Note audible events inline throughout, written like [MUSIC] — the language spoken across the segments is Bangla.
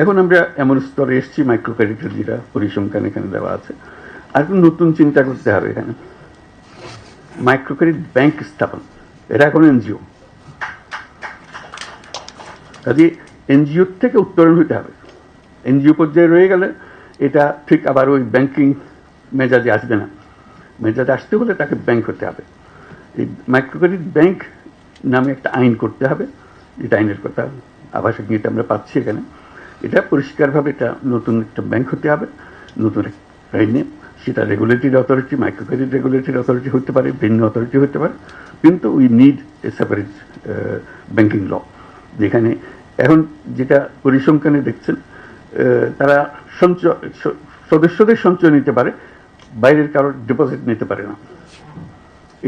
এখন আমরা এমন স্তরে এসেছি মাইক্রো ক্রেডিটের যেটা পরিসংখ্যান এখানে দেওয়া আছে। আর নতুন চিন্তা করতে হবে এখানে। মাইক্রো ক্রেডিট ব্যাংক স্থাপন, এটা এখন এনজিও। কাজে এনজিওর থেকে উত্তরণ হতে হবে। এনজিও পর্যায়ে রয়ে গেলে এটা ঠিক আবার ওই ব্যাংকিং মেজাজে আসবে না। মেজাজে আসতে হলে তাকে ব্যাংক হতে হবে। এই মাইক্রো ক্রেডিট ব্যাংক নামে একটা আইন করতে হবে, যেটা আইনের কথা আবাসিক নীতি আমরা পাচ্ছি এখানে। এটা পরিষ্কারভাবে এটা নতুন একটা ব্যাংক হতে হবে, নতুন একটা আইনে সেটা regulatory authority micro credit regulatory authority হতে পারে, ভিন্ন অথরিটি হতে পারে। কিন্তু we need a separate banking law যেখানে এখন যেটা পরিসংখ্যানে দেখছেন তারা সঞ্চয় সদস্যদের সঞ্চয় নিতে পারে, বাইরের কারোর ডিপোজিট নিতে পারে না।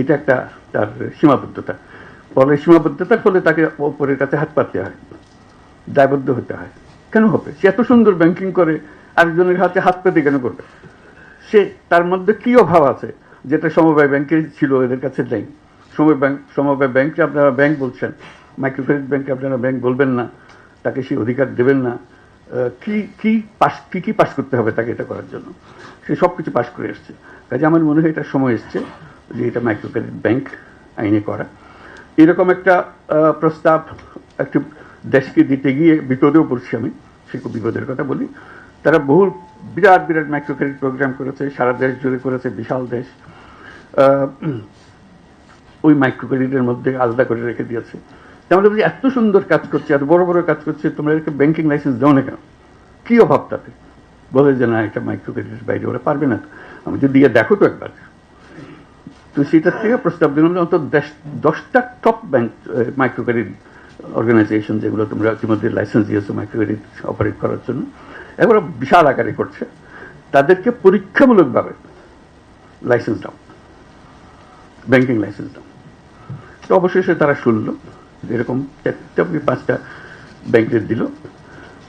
এটা একটা তার সীমাবদ্ধতা। ফলে সীমাবদ্ধতার ফলে তাকে ওপরের কাছে হাত পাততে হয়, দায়বদ্ধ হতে হয়। কেন হবে? সে এত সুন্দর ব্যাংকিং করে আরেকজনের হাতে হাত পেতে কেন করবে? সে, তার মধ্যে কি অভাব আছে যেটা সমবায় ব্যাংকে ছিল, এদের কাছে নেই? সময় ব্যাংক সমবায় ব্যাংকে আপনারা ব্যাংক বলছেন। মাইক্রো ক্রেডিট ব্যাংকে আপনারা ব্যাংক বলবেন না। তাকে সেই অধিকার দেবেন না। কি কি পাস, কী, কি পাস করতে হবে তাকে এটা করার জন্য? সে সব কিছু পাস করে এসছে। কাজে আমার মনে হয় এটা সময় এসছে যে এটা মাইক্রো ক্রেডিট ব্যাংক আইনে করা। এরকম একটা প্রস্তাব, একটু দেশকে দিতে গিয়ে বিপদেও পড়ছি আমি, সে খুব বিপদের কথা বলি। তারা বহু, বিরাট বিরাট মাইক্রো ক্রেডিট প্রোগ্রাম করেছে, সারা দেশ জুড়ে করেছে, বিশাল দেশ। ওই মাইক্রো ক্রেডিটের মধ্যে আলাদা করে রেখে দিয়েছে। তাহলে বলছি, এত সুন্দর কাজ করছে, এত বড় বড় কাজ করছে, তোমরা এরকম ব্যাংকিং লাইসেন্স দাও না কেন? কী অভাব তাতে? বলে যে না, এটা মাইক্রো ক্রেডিটের বাইরে ওরা পারবে না। আমি যদি দিয়ে দেখো তো একবার। তো সেটার থেকে প্রস্তাব দিলাম অন্তত দশ, দশটা top bank micro credit organization যেগুলো তোমরা ইতিমধ্যে লাইসেন্স দিয়েছ মাইক্রো ক্রেডিট অপারেট করার জন্য, এগুলো বিশাল আকারে করছে। তাদেরকে পরীক্ষামূলকভাবে লাইসেন্স দাও। ব্যাংকিং লাইসেন্স দাও। তো অবশেষে তারা শুনলো, এরকম চারটা পাঁচটা ব্যাংকের দিল।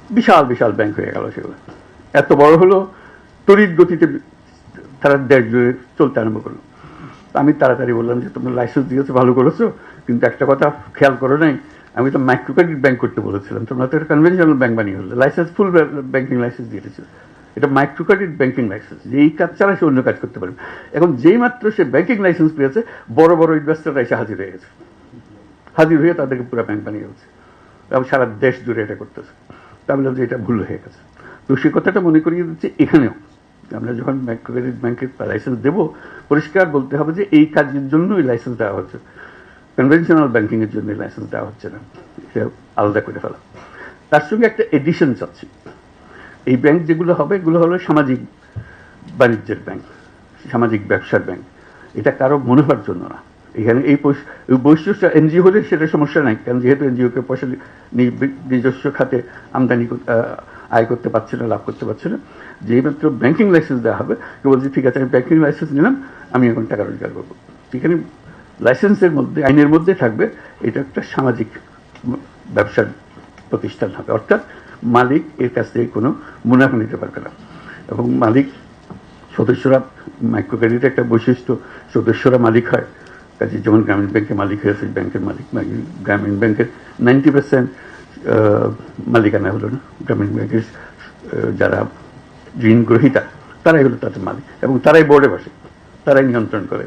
বিশাল বিশাল ব্যাংক হয়ে গেল সেগুলো। এত বড় হলো, তড়িৎ গতিতে তারা দেড় জুড়ে চলতে আরম্ভ করল। আমি তাড়াতাড়ি বললাম যে, তোমরা লাইসেন্স দিয়েছ, ভালো করেছ, কিন্তু একটা কথা খেয়াল করো নাই আমি তো মাইক্রো ক্রেডিট ব্যাংক করতে বলেছিলাম তোমরা তো একটা কনভেনশনাল ব্যাংক বানিয়ে হলো লাইসেন্স ফুল ব্যাংকিং লাইসেন্স দিয়ে দিয়েছিল। এটা মাইক্রো ক্রেডিট ব্যাংকিং লাইসেন্স যেই কাজ ছাড়া সে অন্য কাজ করতে পারবে। এখন যেই মাত্র সে ব্যাংকিং লাইসেন্স পেয়েছে, বড় বড় ইনভেস্টাররা এসে হাজির হয়ে গেছে। হাজির হয়ে তাদেরকে পুরো ব্যাংক বানিয়ে গেছে এবং সারা দেশ জুড়ে এটা করতেছে। তা বললাম যে এটা ভুল হয়ে গেছে। তো সে কথাটা মনে করিয়ে দিচ্ছে এখানেও। আমরা যখন মাইক্রো ক্রেডিট ব্যাংকের লাইসেন্স দেবো, পরিষ্কার বলতে হবে যে এই কাজের জন্যই লাইসেন্স দেওয়া হচ্ছে। কনভেনশনাল ব্যাংকিংয়ের জন্য লাইসেন্স দেওয়া হচ্ছে না। এটা আলাদা করে ফেলা। তার সঙ্গে একটা এডিশন চাচ্ছি এই ব্যাংক যেগুলো হবে, এগুলো হলো সামাজিক বাণিজ্যের ব্যাংক সামাজিক ব্যবসার ব্যাংক এটা কারও মুনাফার জন্য না। এখানে এই বৈশিষ্ট্য এনজিও হলে সেটা সমস্যা নাই, কারণ যেহেতু এনজিওকে পয়সা নিজস্ব খাতে আমদানি আয় করতে পারছে না, লাভ করতে পারছে না যেই মাত্র ব্যাংকিং লাইসেন্স দেওয়া হবে, কেউ বলছে, ঠিক আছে, আমি ব্যাংকিং লাইসেন্স নিলাম, আমি এখন টাকা রোজগার করব। এখানে লাইসেন্সের মধ্যে, আইনের মধ্যে থাকবে, এটা একটা সামাজিক ব্যবসার প্রতিষ্ঠান হবে। অর্থাৎ মালিক এর কাছ থেকে কোনো মুনাফা নিতে পারবে না। এবং মালিক, সদস্যরা মাইক্রো ক্রেডিট একটা বৈশিষ্ট্য, সদস্যরা মালিক হয়। কাজে যেমন গ্রামীণ ব্যাংকের মালিক হয়েছে ব্যাংকের মালিক, গ্রামীণ ব্যাংকের নাইনটি পার্সেন্ট মালিকানা হলো না। গ্রামীণ ব্যাংকের যারা ঋণ গ্রহীতা তারাই হলো তাদের মালিক। এবং তারাই বোর্ডে বসে, তারাই নিয়ন্ত্রণ করে।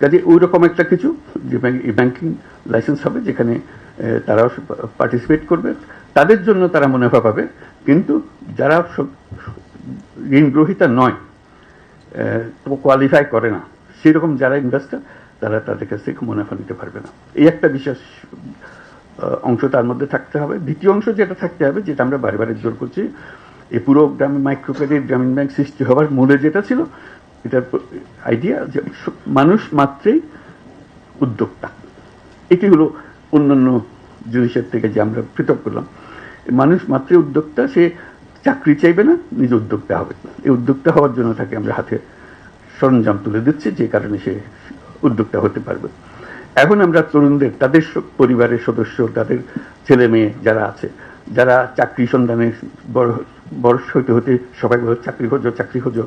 কাজে [CLEARS THROAT] ওই রকম একটা কিছু যে ব্যাংকিং লাইসেন্স হবে যেখানে তারাও পার্টিসিপেট করবে। তাদের জন্য তারা মুনাফা পাবে। কিন্তু যারা ঋণ গ্রহীতা নয় কোয়ালিফাই করে না, সেরকম যারা ইনভেস্টার তারা তাদের কাছ থেকে মুনাফা নিতে পারবে না। এই একটা বিশেষ অংশ তার মধ্যে থাকতে হবে। দ্বিতীয় অংশ যেটা থাকতে হবে, যেটা আমরা বারে বারে জোর করছি, এই পুরো গ্রামীণ মাইক্রো ক্রেডিট গ্রামীণ ব্যাংক সৃষ্টি হওয়ার মূলে যেটা ছিল এটার আইডিয়া যে মানুষ মাত্রেই উদ্যোক্তা। এটি হলো অন্যান্য জিনিসের থেকে যে আমরা পৃথক করলাম। মানুষ মাত্রই উদ্যোক্তা, সে চাকরি চাইবে না, নিজে উদ্যোক্তা হবে। এই উদ্যোক্তা হওয়ার জন্য তাকে আমরা হাতে সরঞ্জাম তুলে দিচ্ছি, যে কারণে সে উদ্যোক্তা হতে পারবে। এখন আমরা তরুণদের, তাদের পরিবারের সদস্য, তাদের ছেলে মেয়ে যারা আছে, যারা চাকরি সন্ধানে বড় বড় হইতে হতে সবাই চাকরি খোঁজো চাকরি খোঁজো।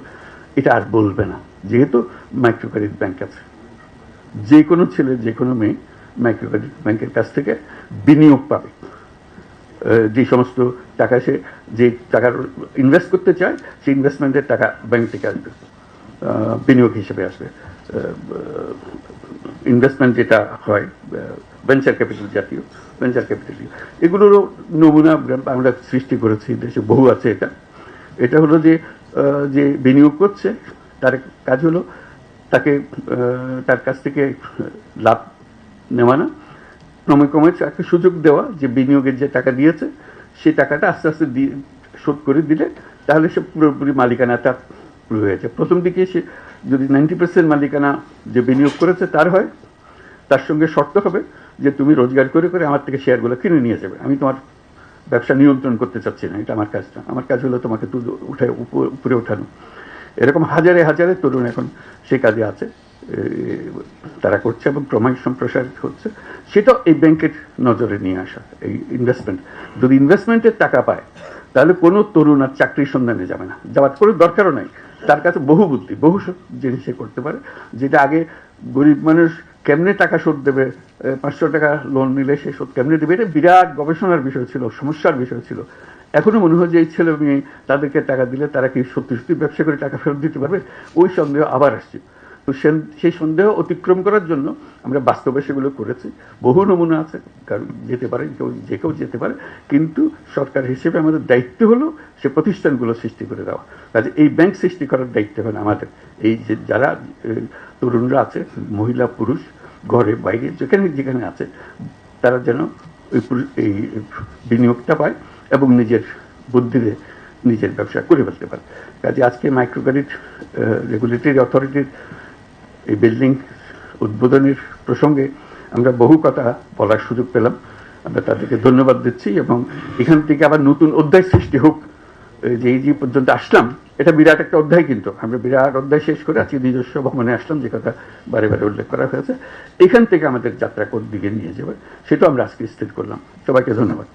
এটা আর বলবে না। যেহেতু মাইক্রো ক্রেডিট ব্যাংক আছে। যে কোনো ছেলে, যে কোনো মেয়ে মাইক্রো ক্রেডিট ব্যাংকের কাছ থেকে বিনিয়োগ পাবে। যে সমস্ত টাকা সে, যে টাকার ইনভেস্ট করতে চায়, সেই ইনভেস্টমেন্টের টাকা ব্যাংক থেকে আসবে। বিনিয়োগ হিসেবে আসবে। ইনভেস্টমেন্ট যেটা হয় ভেঞ্চার ক্যাপিটাল জাতীয় ভেঞ্চার ক্যাপিটাল এগুলোরও নমুনা আমরা- সৃষ্টি করেছি, দেশে বহু আছে এটা। এটা হলো যে যে বিনিয়োগ করছে, তার কাজ হলো তাকে তার কাছ থেকে লাভ নেওয়া না। ক্রমে ক্রমে তাকে সুযোগ দেওয়া যে বিনিয়োগের যে টাকা দিয়েছে, সেই টাকাটা আস্তে আস্তে দিয়ে শোধ করে দিলে তাহলে সে পুরোপুরি মালিকানা তার পুরো হয়েছে প্রথম দিকে সে যদি নাইনটি পার্সেন্ট মালিকানা যে বিনিয়োগ করেছে তার হয়, তার সঙ্গে শর্ত হবে যে তুমি রোজগার করে করে আমার থেকে শেয়ারগুলো কিনে নিয়ে যাবে। আমি তোমার ব্যবসা নিয়ন্ত্রণ করতে চাচ্ছি না, এটা আমার কাজ না আমার কাজ হলো তোমাকে তুলে উঠে উপ- উপরে ওঠানো। এরকম হাজারে হাজারে তরুণ এখন সে কাজে আছে তারা করছে এবং ক্রমাই সম্প্রসারিত হচ্ছে। সেটা এই ব্যাংকের নজরে নিয়ে আসা, এই ইনভেস্টমেন্ট যদি ইনভেস্টমেন্টের টাকা পায়, তাহলে কোনো তরুণ আর চাকরির সন্ধানে যাবে না। যাওয়ার কোনো দরকারও নাই। তার কাছে বহু বুদ্ধি, বহু জিনিস সে করতে পারে। যেটা আগে গরিব মানুষ কেমনে টাকা শোধ দেবে? পাঁচশো টাকা লোন নিলে সে শোধ কেমনে দেবে? এটা বিরাট গবেষণার বিষয় ছিল, সমস্যার বিষয় ছিল। এখনও মনে হয় যে এই ছেলে মেয়ে তাদেরকে টাকা দিলে তারা কি সত্যি সত্যি ব্যবসা করে টাকা ফেরত দিতে পারবে? ওই সন্দেহ আবার আসছে। সেই সন্দেহ অতিক্রম করার জন্য আমরা বাস্তবে সেগুলো করেছি। বহু নমুনা আছে, কারণ যেতে পারে, কেউ, যে কেউ যেতে পারে, কিন্তু সরকার হিসেবে আমাদের দায়িত্ব হলো সে প্রতিষ্ঠানগুলো সৃষ্টি করে দেওয়া। কাজে এই ব্যাংক সৃষ্টি করার দায়িত্ব হলো আমাদের। এই যে যারা তরুণরা আছে, মহিলা, পুরুষ, ঘরে, বাইরে, যেখানে যেখানে আছে, তারা যেন ওই এই বিনিয়োগটা পায় এবং নিজের বুদ্ধিতে নিজের ব্যবসা করে ফেলতে পারে। কাজে আজকে মাইক্রো ক্রেডিট রেগুলেটরি অথরিটির এই বিল্ডিং উদ্বোধনের প্রসঙ্গে আমরা বহু কথা বলার সুযোগ পেলাম। আমরা তাদেরকে ধন্যবাদ দিচ্ছি এবং এখান থেকে আবার নতুন অধ্যায় সৃষ্টি হোক। যে এই যে পর্যন্ত আসলাম, এটা বিরাট একটা অধ্যায় কিন্তু। আমরা বিরাট অধ্যায় শেষ করে আজকে নিজস্ব ভবনে আসলাম, যে কথা বারে বারে উল্লেখ করা হয়েছে। এখান থেকে আমাদের যাত্রা কোন দিকে নিয়ে যাবে, সেটাও আমরা আজকে স্থির করলাম। সবাইকে ধন্যবাদ।